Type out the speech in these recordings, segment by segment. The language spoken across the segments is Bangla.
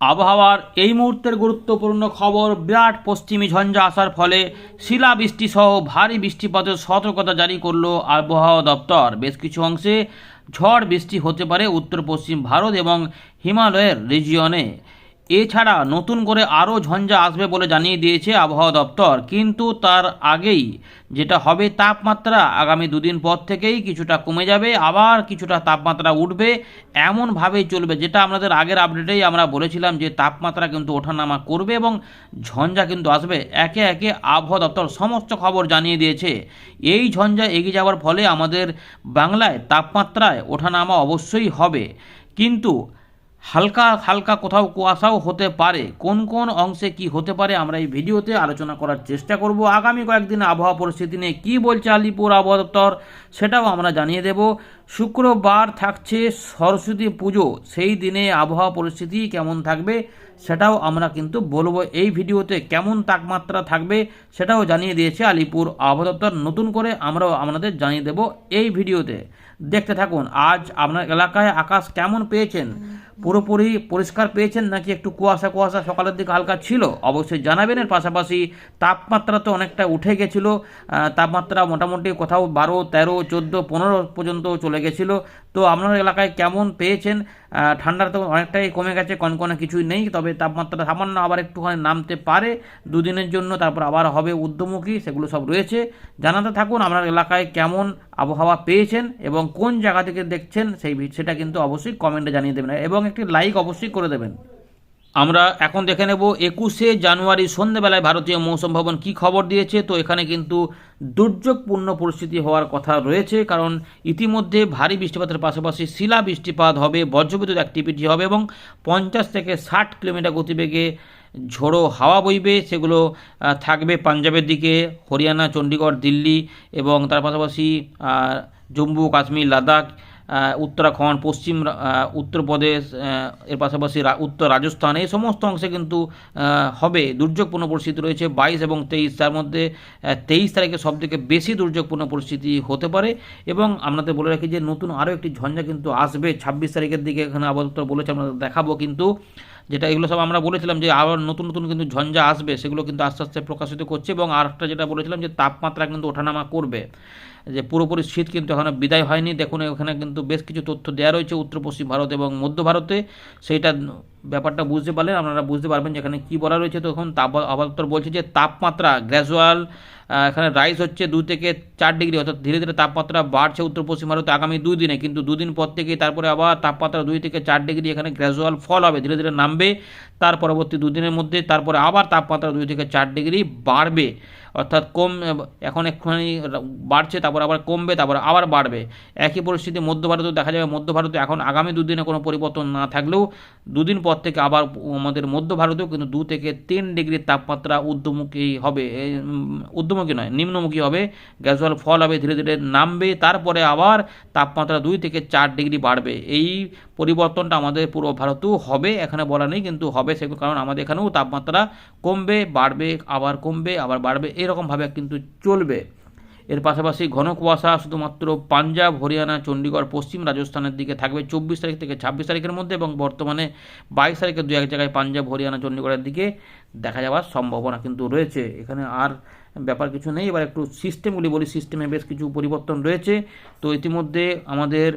আবহাওয়ার এই মুহূর্তের গুরুত্বপূর্ণ খবর, বিরাট পশ্চিমী ঝঞ্ঝা আসার ফলে শিলাবৃষ্টি সহ ভারী বৃষ্টিপাতের সতর্কতা জারি করল আবহাওয়া দপ্তর। বেশ কিছু অংশে ঝড় বৃষ্টি হতে পারে উত্তর পশ্চিম ভারত এবং হিমালয়ের রিজিয়নে এছাড়া নতুন করে আরও ঝঞ্ঝা আসবে বলে জানিয়ে দিয়েছে আবহাওয়া দপ্তর। কিন্তু তার আগেই যেটা হবে তাপমাত্রা আগামী দুদিন পর থেকেই কিছুটা কমে যাবে, আবার কিছুটা তাপমাত্রা উঠবে, এমনভাবেই চলবে। যেটা আমাদের আগের আপডেটেই আমরা বলেছিলাম যে তাপমাত্রা কিন্তু ওঠানামা করবে এবং ঝঞ্ঝা কিন্তু আসবে। একে একে আবহাওয়া দপ্তর সমস্ত খবর জানিয়ে দিয়েছে। এই ঝঞ্ঝা এগিয়ে যাওয়ার ফলে আমাদের বাংলায় তাপমাত্রায় ওঠানামা অবশ্যই হবে। কিন্তু হালকা হালকা কোথাও কুয়াশাও হতে পারে। কোন কোন অংশে কি হতে পারে আমরা এই ভিডিওতে আলোচনা করার চেষ্টা করব। আগামী কয়েকদিন আবহাওয়া পরিস্থিতি নিয়ে কী বলছে আলিপুর আবহাওয়া দপ্তর, সেটাও আমরা জানিয়ে দেব। শুক্রবার থাকছে সরস্বতী পুজো। সেই দিনে আবহাওয়া পরিস্থিতি কেমন থাকবে, সেটাও আমরা কিন্তু বলব। এই ভিডিওতে কেমন তাপমাত্রা থাকবে, সেটাও জানিয়ে দিয়েছে আলিপুর আবহাওয়া দপ্তর। নতুন করে আমরাও আপনাদের জানিয়ে দেব এই ভিডিওতে। দেখতে থাকুন। আজ আপনার এলাকায় আকাশ কেমন পেয়েছেন? পুরোপুরি পরিষ্কার পেয়েছেন নাকি একটু কুয়াশা কুয়াশা সকালের দিকে হালকা ছিল? অবশ্যই জানাবেন। এর পাশাপাশি তাপমাত্রা তো অনেকটা উঠে গেছিল। তাপমাত্রা মোটামুটি কোথাও বারো তেরো চোদ্দ পনেরো পর্যন্ত চলে গেছিল। তো আপনার এলাকায় কেমন পেয়েছেন? আহ, ঠান্ডার তো অনেকটাই কমে গেছে কনকনে কিছুই নেই। তবে তাপমাত্রা সামান্য আবার একটুখানি নামতে পারে। দুদিনের জন্য তারপর আবার হবে ঊর্ধ্বমুখী সেগুলো সব রয়েছে। জানাতে থাকুন আপনার এলাকায় কেমন আবহাওয়া পেয়েছেন এবং কোন জায়গা থেকে দেখছেন সেই সেটা কিন্তু অবশ্যই কমেন্টে জানিয়ে দেবেন এবং একটি লাইক অবশ্যই করে দেবেন। আমরা এখন দেখে নেব একুশে জানুয়ারি সন্ধেবেলায় ভারতীয় মৌসুম ভবন কী খবর দিয়েছে। তো এখানে কিন্তু দুর্যোগপূর্ণ পরিস্থিতি হওয়ার কথা রয়েছে কারণ ইতিমধ্যে ভারী বৃষ্টিপাতের পাশাপাশি শিলা বৃষ্টিপাত হবে, বজ্রবিদ্যুৎ অ্যাক্টিভিটি হবে এবং পঞ্চাশ থেকে ষাট কিলোমিটার গতিবেগে ঝোড়ো হাওয়া বইবে, সেগুলো থাকবে পাঞ্জাবের দিকে, হরিয়ানা, চণ্ডীগড়, দিল্লি এবং তার পাশাপাশি জম্মু, কাশ্মীর, লাদাখ উত্তরাখণ্ড, পশ্চিম উত্তরপ্রদেশ এর পাশাপাশি উত্তর রাজস্থান, এই সমস্ত অংশে কিন্তু হবে দুর্যোগপূর্ণ পরিস্থিতি রয়েছে বাইশ এবং তেইশ। তার মধ্যে তেইশ তারিখে সবথেকে বেশি দুর্যোগপূর্ণ পরিস্থিতি হতে পারে এবং আপনাদের বলে রাখি যে নতুন আরও একটি ঝঞ্ঝা কিন্তু আসবে। ছাব্বিশ তারিখের দিকে এখানে আপাতত বলেছে আমরা দেখাবো কিন্তু যেটা এগুলো সব আমরা বলেছিলাম যে আবার নতুন নতুন কিন্তু ঝঞ্ঝা আসবে, সেগুলো কিন্তু আস্তে আস্তে প্রকাশিত করছে এবং আরেকটা যেটা বলেছিলাম যে তাপমাত্রা কিন্তু ওঠানামা করবে। যে পুরোপুরি শীত কিন্তু এখনও বিদায় হয়নি। দেখুন, এখানে কিন্তু বেশ কিছু তথ্য দেওয়া রয়েছে উত্তর পশ্চিম ভারত এবং মধ্য ভারতে। সেইটা ব্যাপারটা বুঝতে পারলেন, আপনারা বুঝতে পারবেন যে এখানে কী বলা রয়েছে। তখন তাপ আবহাওয়া বলছে যে তাপমাত্রা গ্র্যাজুয়াল এখানে রাইস হচ্ছে দু থেকে চার ডিগ্রি। অর্থাৎ ধীরে ধীরে তাপমাত্রা বাড়ছে উত্তর পশ্চিম ভারতে আগামী দুই দিনে। কিন্তু দুদিন পর থেকে তারপরে আবার তাপমাত্রা দুই থেকে চার ডিগ্রি এখানে গ্র্যাজুয়াল ফল হবে। ধীরে ধীরে নামবে। তার পরবর্তী দুদিনের মধ্যে তারপরে আবার তাপমাত্রা দুই থেকে চার ডিগ্রি বাড়বে। অর্থাৎ কম, এখন একটুখানি বাড়ছে, তারপর আবার কমবে, তারপর আবার বাড়বে। একই পরিস্থিতি মধ্য ভারতেও দেখা যাবে। মধ্য ভারতে এখন আগামী দুদিনে কোনো পরিবর্তন না থাকলেও দুদিন পর থেকে আবার আমাদের মধ্য ভারতেও কিন্তু দু থেকে তিন ডিগ্রি তাপমাত্রা ঊর্ধ্বমুখী হবে। ঊর্ধ্বমুখী নয়, নিম্নমুখী হবে। গ্যাজুয়াল ফল হবে ধীরে ধীরে নামবে। তারপরে আবার তাপমাত্রা দুই থেকে চার ডিগ্রি বাড়বে। এই পরিবর্তনটা আমাদের পুরো ভারতেও হবে, এখানে বলা নেই, কিন্তু হবে সেগুলো কারণ আমাদের এখানেও তাপমাত্রা কমবে, বাড়বে, আবার কমবে, আবার বাড়বে, এরকমভাবে কিন্তু চলবে। এর পাশাপাশি ঘন কুয়াশা শুধুমাত্র পাঞ্জাব, হরিয়ানা চণ্ডীগড় পশ্চিম রাজস্থানের দিকে থাকবে চব্বিশ তারিখ থেকে ছাব্বিশ তারিখের মধ্যে এবং বর্তমানে বাইশ তারিখে দু এক জায়গায় পাঞ্জাব, হরিয়ানা চণ্ডীগড়ের দিকে দেখা যাওয়ার সম্ভাবনা কিন্তু রয়েছে। এখানে আর ব্যাপার কিছু নেই, এবার একটু সিস্টেমগুলি বলি সিস্টেমে বেশ কিছু পরিবর্তন রয়েছে। তো ইতিমধ্যে আমাদের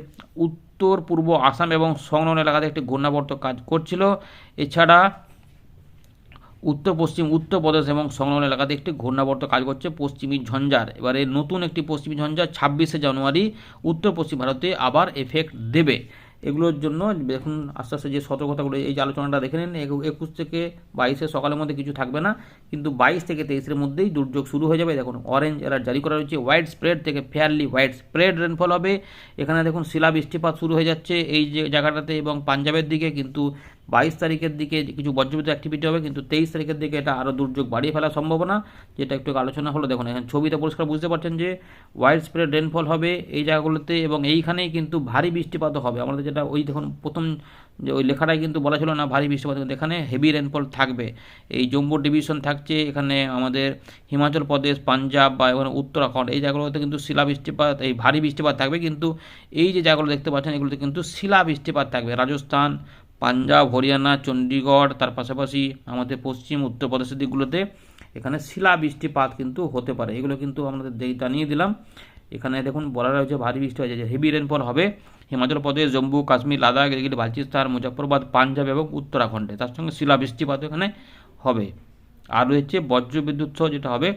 উত্তর, পূর্ব আসাম এবং সংলগ্ন এলাকাতে একটি ঘূর্ণাবর্ত কাজ করছিল। এছাড়া উত্তর, পশ্চিম উত্তরপ্রদেশ এবং সংলগ্ন এলাকাতে একটি ঘূর্ণাবর্ত কাজ করছে পশ্চিমী ঝঞ্ঝার। এবারে নতুন একটি পশ্চিমী ঝঞ্ঝা ছাব্বিশে জানুয়ারি, উত্তর পশ্চিম ভারতে আবার এফেক্ট দেবে। এগুলোর জন্য দেখুন আস্তে আস্তে যে সতর্কতাগুলো, এই যে আলোচনাটা দেখে নিন একু- একুশ থেকে বাইশে সকালের মধ্যে কিছু থাকবে না, কিন্তু বাইশ থেকে তেইশের মধ্যেই দুর্যোগ শুরু হয়ে যাবে। দেখুন অরেঞ্জ অ্যালার্ট জারি করা হয়েছে হোয়াইট স্প্রেড থেকে ফেয়ারলি হোয়াইট স্প্রেড রেনফল হবে। এখানে দেখুন শিলা বৃষ্টিপাত শুরু হয়ে যাচ্ছে এই যে জায়গাটাতে এবং পাঞ্জাবের দিকে, কিন্তু বাইশ তারিখের দিকে কিছু বজ্রবিদ্যুৎ অ্যাক্টিভিটি হবে, কিন্তু তেইশ তারিখের দিকে এটা আরও দুর্যোগ বাড়িয়ে ফেলার সম্ভাবনা, যেটা একটু আলোচনা হলো। দেখুন, এখানে ছবিতে পরিষ্কার বুঝতে পারছেন যে ওয়াইড স্প্রেড রেনফল হবে এই জায়গাগুলোতে এবং এইখানেই কিন্তু ভারী বৃষ্টিপাতও হবে। আমাদের যেটা ওই দেখুন, প্রথম যে ওই লেখাটাই কিন্তু বলা ছিল না ভারী বৃষ্টিপাত, কিন্তু এখানে হেভি রেনফল থাকবে। এই জম্মু ডিভিশন থাকছে, এখানে আমাদের হিমাচল প্রদেশ, পাঞ্জাব বা এখানে উত্তরাখণ্ড, এই জায়গাগুলোতে কিন্তু শিলা বৃষ্টিপাত, এই ভারী বৃষ্টিপাত থাকবে। কিন্তু এই যে জায়গাগুলো দেখতে পাচ্ছেন, এগুলোতে কিন্তু শিলা বৃষ্টিপাত থাকবে। রাজস্থান পাঞ্জাব, হরিয়ানা চণ্ডীগড় তার পাশাপাশি আমাদের পশ্চিম, উত্তরপ্রদেশের দিকগুলোতে এখানে শিলা বৃষ্টিপাত কিন্তু হতে পারে। এগুলো কিন্তু আমাদের জানিয়ে দিলাম। এখানে দেখুন, বলা রয়েছে ভারী বৃষ্টি হয়েছে হেভি রেনফল হবে। হিমাচল প্রদেশ, জম্মু, কাশ্মীর, লাদাখ গিলগিট বালচিস্তান মুজফ্ফরবাদ, পাঞ্জাব এবং উত্তরাখণ্ডে। তার সঙ্গে শিলা বৃষ্টিপাত এখানে হবে। আর রয়েছে বজ্রবিদ্যুৎ সহ যেটা হবে,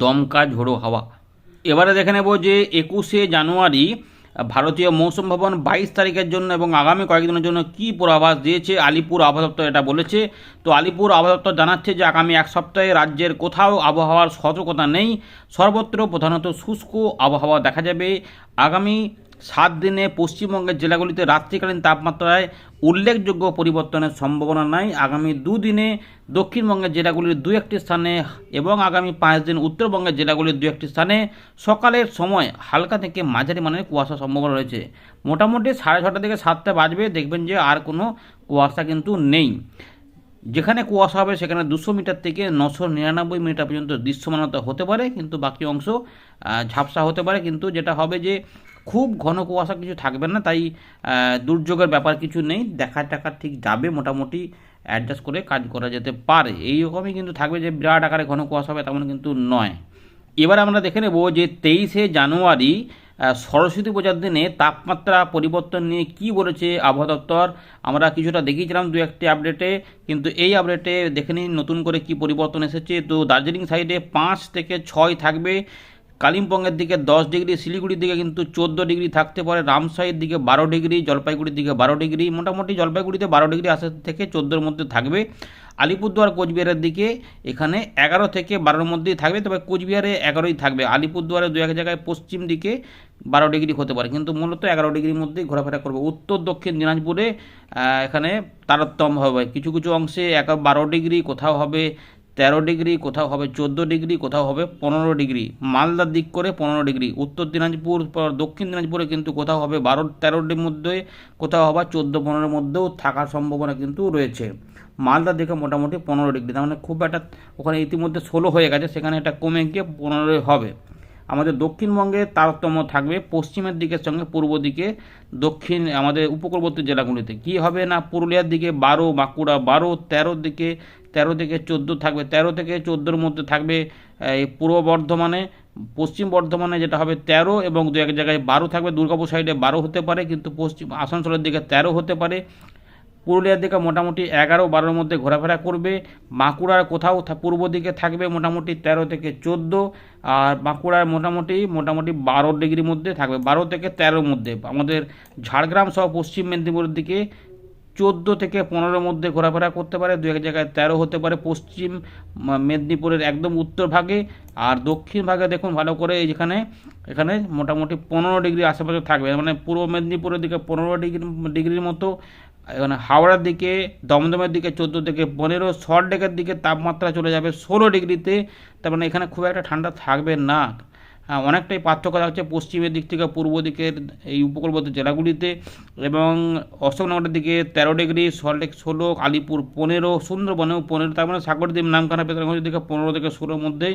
দমকা ঝোড়ো হাওয়া। এবারে দেখে নেব যে একুশে জানুয়ারি ভারতীয় মৌসুম ভবন বাইশ তারিখের জন্য এবং আগামী কয়েকদিনের জন্য কি পূর্বাভাস দিয়েছে আলিপুর আবহাওয়া দপ্তর এটা বলেছে। তো আলিপুর আবহাওয়া দপ্তর জানাচ্ছে যে আগামী এক সপ্তাহে রাজ্যের কোথাও আবহাওয়ার সতর্কতা নেই। সর্বত্র প্রধানত শুষ্ক আবহাওয়া দেখা যাবে। আগামী সাত দিনে পশ্চিমবঙ্গের জেলাগুলিতে রাত্রিকালীন তাপমাত্রায় উল্লেখযোগ্য পরিবর্তনের সম্ভাবনা নাই। আগামী দুদিনে দক্ষিণবঙ্গের জেলাগুলির দু একটি স্থানে এবং আগামী পাঁচ দিন উত্তরবঙ্গের জেলাগুলির দু একটি স্থানে সকালের সময় হালকা থেকে মাঝারি মানের কুয়াশার সম্ভাবনা রয়েছে। মোটামুটি সাড়ে ছটা থেকে সাতটা বাজবে। দেখবেন যে আর কোনো কুয়াশা কিন্তু নেই। যেখানে কুয়াশা হবে সেখানে দুশো মিটার থেকে নশো নিরানব্বই মিটার পর্যন্ত দৃশ্যমানতা হতে পারে। কিন্তু বাকি অংশ ঝাপসা হতে পারে। কিন্তু যেটা হবে যে খুব ঘন কুয়াশা কিছু থাকবে না, তাই দুর্যোগের ব্যাপার কিছু নেই, দেখা টাকা ঠিক যাবে, মোটামুটি অ্যাডজাস্ট করে কাজ করা যেতে পারে। এই রকমই কিন্তু থাকবে যে বিরাট আকারে ঘন কুয়াশা হবে তেমন কিন্তু নয়। এবার আমরা দেখে নেব যে তেইশে জানুয়ারি সরস্বতী পূজার দিনে তাপমাত্রা পরিবর্তন নিয়ে কি বলেছে আবহাওয়া দপ্তর। আমরা কিছুটা দেখিয়েছিলাম দু একটি আপডেটে কিন্তু এই আপডেটে দেখে নিন নতুন করে কি পরিবর্তন এসেছে। তো দার্জিলিং সাইডে পাঁচ থেকে ছয় থাকবে। কালিম্পংয়ের দিকে দশ ডিগ্রি, শিলিগুড়ির দিকে কিন্তু চোদ্দ ডিগ্রি থাকতে পারে, রামসাইয়ের দিকে বারো ডিগ্রি, জলপাইগুড়ির দিকে বারো ডিগ্রি, মোটামুটি জলপাইগুড়িতে বারো ডিগ্রি আসা থেকে চোদ্দোর মধ্যে থাকবে। আলিপুরদুয়ার, কোচবিহারের দিকে এখানে এগারো থেকে বারোর মধ্যেই থাকবে, তবে কোচবিহারে এগারোই থাকবে। আলিপুরদুয়ারে দু এক জায়গায় পশ্চিম দিকে বারো ডিগ্রি হতে পারে, কিন্তু মূলত এগারো ডিগ্রির মধ্যেই ঘোরাফেরা করবে। উত্তর, দক্ষিণ দিনাজপুরে এখানে তারতম্য হবে। কিছু কিছু অংশে এক বারো ডিগ্রি, কোথাও হবে তেরো ডিগ্রি, কোথাও হবে চোদ্দ ডিগ্রি, কোথাও হবে পনেরো ডিগ্রি। মালদার দিক করে পনেরো ডিগ্রি। উত্তর দিনাজপুর পর দক্ষিণ দিনাজপুরে কিন্তু কোথাও হবে বারো তেরোটির মধ্যে, কোথাও হবে চোদ্দ, পনেরোর মধ্যেও থাকার সম্ভাবনা কিন্তু রয়েছে। মালদার দিকে মোটামুটি পনেরো ডিগ্রি। তার মানে খুব একটা ওখানে ইতিমধ্যে ষোলো হয়ে গেছে, সেখানে এটা কমে গিয়ে পনেরোই হবে। আমাদের দক্ষিণবঙ্গে তারতম্য থাকবে, পশ্চিমের দিকের সঙ্গে পূর্ব দিকে, দক্ষিণ আমাদের উপকূলবর্তী জেলাগুলিতে। কি হবে না? পুরুলিয়ার দিকে বারো, বাঁকুড়া বারো, তেরোর দিকে তেরো থেকে চোদ্দ থাকবে। তেরো থেকে চোদ্দোর মধ্যে থাকবে এই পূর্ব বর্ধমানে, পশ্চিম বর্ধমানে যেটা হবে তেরো এবং দু এক জায়গায় বারো থাকবে। দুর্গাপুর সাইডে বারো হতে পারে, কিন্তু পশ্চিম আসানসোলের দিকে তেরো হতে পারে। পুরুলিয়ার দিকে মোটামুটি এগারো, বারোর মধ্যে ঘোরাফেরা করবে। বাঁকুড়ার কোথাও পূর্ব দিকে থাকবে মোটামুটি তেরো থেকে চোদ্দ। আর বাঁকুড়ার মোটামুটি মোটামুটি বারো ডিগ্রির মধ্যে থাকবে। বারো থেকে তেরোর মধ্যে। আমাদের ঝাড়গ্রাম সহ পশ্চিম মেদিনীপুরের দিকে চোদ্দ থেকে পনেরোর মধ্যে ঘোরাফেরা করতে পারে, দু এক জায়গায় তেরো হতে পারে, পশ্চিম মেদিনীপুরের একদম উত্তর ভাগে আর দক্ষিণ ভাগে দেখুন ভালো করে এই যেখানে, এখানে মোটামুটি পনেরো ডিগ্রি আশেপাশে থাকবে। মানে পূর্ব মেদিনীপুরের দিকে পনেরো ডিগ্রি, ডিগ্রির মতো, এখানে হাওড়ার দিকে, দমদমের দিকে চোদ্দ থেকে পনেরো, সল্টলেকের দিকে তাপমাত্রা চলে যাবে ষোলো ডিগ্রিতে। তার মানে এখানে খুব একটা ঠান্ডা থাকবে না। অনেকটাই পার্থক্য থাকছে পশ্চিমের দিক থেকে, পূর্ব দিকের এই উপকূলবর্তী জেলাগুলিতে এবং অশোকনগরের দিকে তেরো ডিগ্রি সল্টলেক ষোলো, আলিপুর পনেরো, সুন্দরবনেও পনেরো, তার মানে সাগরদ্বীপ, নামখানা পেতনগঞ্জের দিকে পনেরো থেকে ষোলোর মধ্যে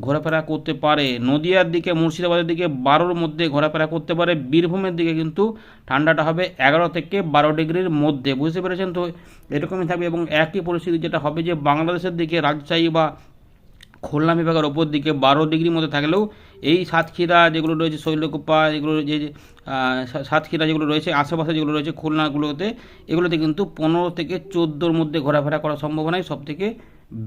ঘোরাফেরা করতে পারে। নদিয়ার দিকে, মুর্শিদাবাদের দিকে বারোর মধ্যে ঘোরাফেরা করতে পারে। বীরভূমের দিকে কিন্তু ঠান্ডাটা হবে এগারো থেকে বারো ডিগ্রির মধ্যে। বুঝতে পেরেছেন তো? এরকমই থাকবে এবং একই পরিস্থিতি যেটা হবে যে বাংলাদেশের দিকে রাজশাহী বা খুলনা বিভাগের ওপর দিকে বারো ডিগ্রির মধ্যে থাকলেও এই সাতক্ষীরা যেগুলো রয়েছে শৈলকুপা এগুলো যে সাতক্ষীরা যেগুলো রয়েছে, আশেপাশে যেগুলো রয়েছে খুলনাগুলোতে, এগুলোতে কিন্তু পনেরো থেকে চোদ্দোর মধ্যে ঘোরাফেরা করার সম্ভাবনাই সব থেকে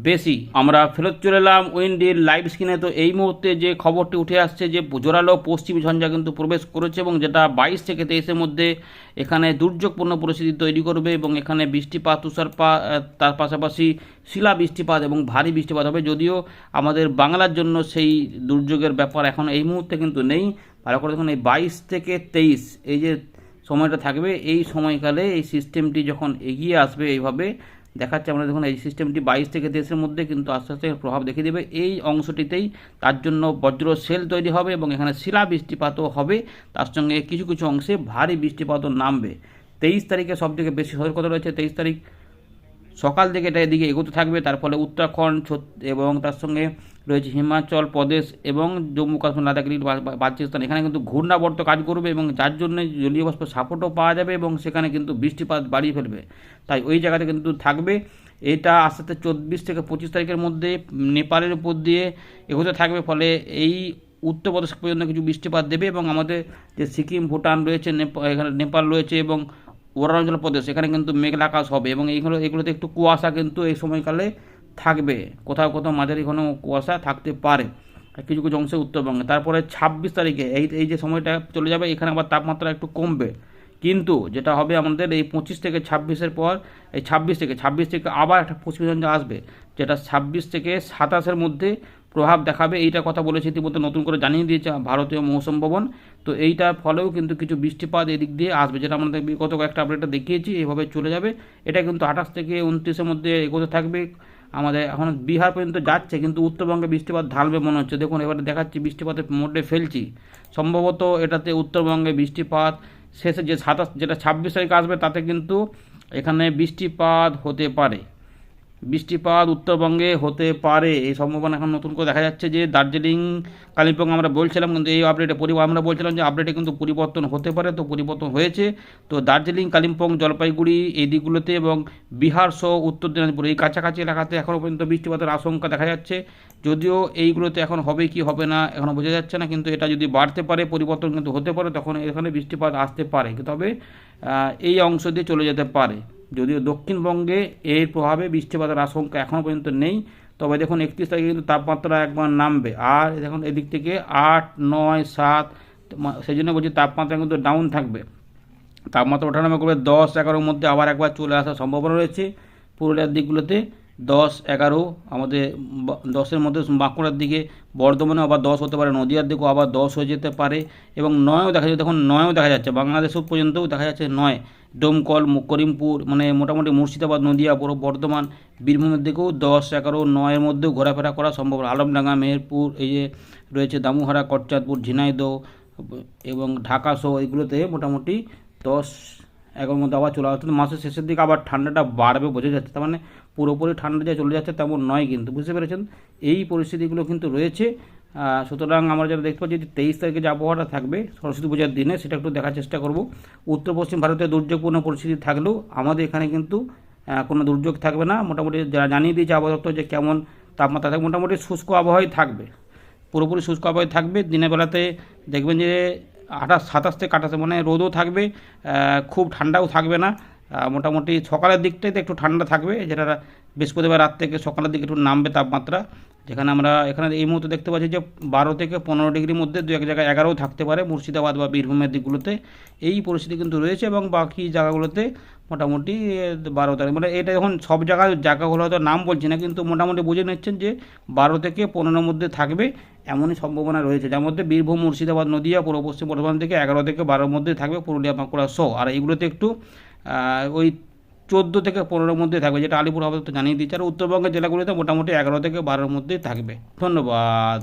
বেশি। আমরা ফেরত চলে এলাম উইন্ডির লাইভ স্ক্রিনে তো এই মুহূর্তে যে খবরটি উঠে আসছে যে জোরালো পশ্চিম ঝঞ্ঝা কিন্তু প্রবেশ করেছে এবং যেটা বাইশ থেকে তেইশের মধ্যে এখানে দুর্যোগপূর্ণ পরিস্থিতি তৈরি করবে এবং এখানে বৃষ্টিপাত, তুষারপাত তার পাশাপাশি শিলা বৃষ্টিপাত এবং ভারী বৃষ্টিপাত হবে। যদিও আমাদের বাংলার জন্য সেই দুর্যোগের ব্যাপার এখন এই মুহূর্তে কিন্তু নেই। ভালো করে দেখুন, এই বাইশ থেকে তেইশ, এই যে সময়টা থাকবে, এই সময়কালে এই সিস্টেমটি যখন এগিয়ে আসবে এইভাবে দেখাচ্ছে আমরা দেখুন, এই সিস্টেমটি বাইশ থেকে তেইশের মধ্যে কিন্তু আস্তে আস্তে প্রভাব দেখিয়ে দেবে। এই অংশটিতেই তার জন্য বজ্র সেল তৈরি হবে এবং এখানে শিলা বৃষ্টিপাতও হবে। তার সঙ্গে কিছু কিছু অংশে ভারী বৃষ্টিপাতও নামবে। তেইশ তারিখে সবথেকে বেশি সতর্কতা রয়েছে। তেইশ তারিখ সকাল থেকে এটা এদিকে এগোতে থাকবে। তার ফলে উত্তরাখণ্ড এবং তার সঙ্গে রয়েছে হিমাচল প্রদেশ এবং জম্মু কাশ্মীর লাদাখগিরি বা- বা- বালচিস্তান। এখানে কিন্তু ঘূর্ণাবর্ত কাজ করবে এবং যার জন্য জলীয় বাষ্প সাপোর্টও পাওয়া যাবে এবং সেখানে কিন্তু বৃষ্টিপাত বাড়িয়ে ফেলবে। তাই ওই জায়গাতে কিন্তু থাকবে। এটা আস্তে আস্তে চব্বিশ থেকে পঁচিশ তারিখের মধ্যে নেপালের উপর দিয়ে এগোতে থাকবে। ফলে এই উত্তরপ্রদেশ পর্যন্ত কিছু বৃষ্টিপাত দেবে এবং আমাদের যে সিকিম, ভুটান রয়েছে, নেপা- এখানে নেপাল রয়েছে এবং অরুণাচল প্রদেশ এখানে কিন্তু মেঘলা আকাশ হবে এবং এইগুলো, এগুলোতে একটু কুয়াশা কিন্তু এই সময়কালে থাকবে। কোথাও কোথাও মাঝারি ঘন কুয়াশা থাকতে পারে। কিছু কিছু অংশে উত্তরবঙ্গে। তারপরে ছাব্বিশ তারিখে এই এই যে সময়টা চলে যাবে, এখানে আবার তাপমাত্রা একটু কমবে। কিন্তু যেটা হবে আমাদের এই পঁচিশ থেকে ছাব্বিশের পর, এই ছাব্বিশ থেকে ছাব্বিশ থেকে আবার একটা পশ্চিমবঙ্গ আসবে, যেটা ছাব্বিশ থেকে সাতাশের মধ্যে প্রভাব দেখাবে এইটা কথা বলেছে ইতিমধ্যে নতুন করে জানিয়ে দিয়েছে ভারতীয় মৌসুম ভবন। তো এইটার ফলেও কিন্তু কিছু বৃষ্টিপাত এদিক দিয়ে আসবে, যেটা আমাদের বিগত কয়েকটা আপডেটে দেখিয়েছি এইভাবে চলে যাবে। এটা কিন্তু আঠাশ থেকে উনত্রিশের মধ্যে এগোতে থাকবে। আমাদের এখন বিহার পর্যন্ত যাচ্ছে, কিন্তু উত্তরবঙ্গে বৃষ্টিপাত ঢালবে মনে হচ্ছে। দেখুন, এবারে দেখাচ্ছি বৃষ্টিপাতের মোডে ফেলছি। সম্ভবত এটাতে উত্তরবঙ্গে বৃষ্টিপাত শেষে যে সাতাশ, যেটা ছাব্বিশ তারিখ আসবে, তাতে কিন্তু এখানে বৃষ্টিপাত হতে পারে। বৃষ্টিপাত উত্তরবঙ্গে হতে পারে। এই সম্ভাবনা এখন নতুন করে দেখা যাচ্ছে যে দার্জিলিং, কালিম্পং আমরা বলছিলাম, কিন্তু এই আপডেটে আমরা বলছিলাম যে আপডেটে কিন্তু পরিবর্তন হতে পারে, তো পরিবর্তন হয়েছে। তো দার্জিলিং, কালিম্পং, জলপাইগুড়ি এই দিকগুলোতে এবং বিহার সহ উত্তর দিনাজপুর এই কাছাকাছি এলাকাতে এখনও পর্যন্ত বৃষ্টিপাতের আশঙ্কা দেখা যাচ্ছে। যদিও এইগুলোতে এখন হবে কি হবে না এখনও বোঝা যাচ্ছে না, কিন্তু এটা যদি বাড়তে পারে, পরিবর্তন কিন্তু হতে পারে, তখন এখানে বৃষ্টিপাত আসতে পারে। তবে এই অংশ দিয়ে চলে যেতে পারে। যদিও দক্ষিণবঙ্গে এর প্রভাবে বৃষ্টিপাতের আশঙ্কা এখনও পর্যন্ত নেই, তবে দেখুন একত্রিশ তারিখে কিন্তু তাপমাত্রা একবার নামবে। আর দেখুন এদিক থেকে আট, নয়, সাত সেই জন্য বলছি তাপমাত্রা কিন্তু ডাউন থাকবে। তাপমাত্রা ওঠানামা করবে দশ, এগারোর মধ্যে আবার একবার চলে আসার সম্ভাবনা রয়েছে। পুরুলিয়ার দিকগুলোতে দশ, এগারো, আমাদের দশের মধ্যে বাঁকুড়ার দিকে বর্ধমানে আবার দশ হতে পারে, নদীয়ার দিকেও আবার দশ হয়ে যেতে পারে এবং নয়ও দেখা যাচ্ছে, দেখুন নয়ও দেখা যাচ্ছে বাংলাদেশ পর্যন্তও দেখা যাচ্ছে নয়। ডোমকল, করিমপুর মানে মোটামুটি মুর্শিদাবাদ, নদীয়া, পুরো বর্ধমান, বীরভূমের দিকেও দশ, এগারো, নয়ের মধ্যেও ঘোরাফেরা করা সম্ভব। আলমডাঙ্গা, মেহেরপুর, এই যে রয়েছে দামুহারা, কটচাঁদপুর, ঝিনাইদহ এবং ঢাকা সহ এগুলোতে মোটামুটি দশ, এগারোর মধ্যে আবার চলে আসছে মাসের শেষের দিকে আবার ঠান্ডাটা বাড়বে বোঝা যাচ্ছে। তার মানে পুরোপুরি ঠান্ডা যে চলে যাচ্ছে তেমন নয় কিন্তু। বুঝতে পেরেছেন? এই পরিস্থিতিগুলো কিন্তু রয়েছে। সুতরাং আমরা যেটা দেখতে পাচ্ছি যে তেইশ তারিখে যে আবহাওয়াটা থাকবে, সরস্বতী পূজার দিনে, সেটা একটু দেখার চেষ্টা করব। উত্তর পশ্চিম ভারতে দুর্যোগপূর্ণ পরিস্থিতি থাকলেও আমাদের এখানে কিন্তু কোনো দুর্যোগ থাকবে না। মোটামুটি যারা জানিয়ে দিয়েছে আবহাওয়া যে কেমন তাপমাত্রা থাকবে, মোটামুটি শুষ্ক আবহাওয়াই থাকবে। পুরোপুরি শুষ্ক আবহাওয়ায় থাকবে। দিনের বেলাতে দেখবেন যে আঠাশ, সাতাশ থেকে আঠাশে মানে রোদও থাকবে খুব ঠান্ডাও থাকবে না। মোটামুটি সকালের দিকটাতে একটু ঠান্ডা থাকবে, যেটা বৃহস্পতিবার রাত থেকে সকালের দিকে একটু নামবে তাপমাত্রা। যেখানে আমরা এখানে এই মুহূর্তে দেখতে পাচ্ছি যে বারো থেকে পনেরো ডিগ্রির মধ্যে দু এক জায়গায় এগারোও থাকতে পারে, মুর্শিদাবাদ বা বীরভূমের দিকগুলোতে। এই পরিস্থিতি কিন্তু রয়েছে এবং বাকি জায়গাগুলোতে মোটামুটি বারো তারিখ মানে এটা যখন সব জায়গায়, জায়গাগুলো হয়তো নাম বলছি না, কিন্তু মোটামুটি বুঝে নিচ্ছেন যে বারো থেকে পনেরোর মধ্যে থাকবে এমনই সম্ভাবনা রয়েছে। যার মধ্যে বীরভূম, মুর্শিদাবাদ, নদীয়া, পূর্ব পশ্চিম বর্ধমান থেকে এগারো থেকে বারোর মধ্যে থাকবে পুরুলিয়া, বাঁকুড়া সহ। আর এইগুলোতে একটু ওই চোদ্দ থেকে পনেরোর মধ্যে থাকবে, যেটা আলিপুর আপাতত জানিয়ে দিচ্ছে। আর উত্তরবঙ্গের জেলাগুলিতে মোটামুটি এগারো থেকে বারোর মধ্যেই থাকবে। ধন্যবাদ।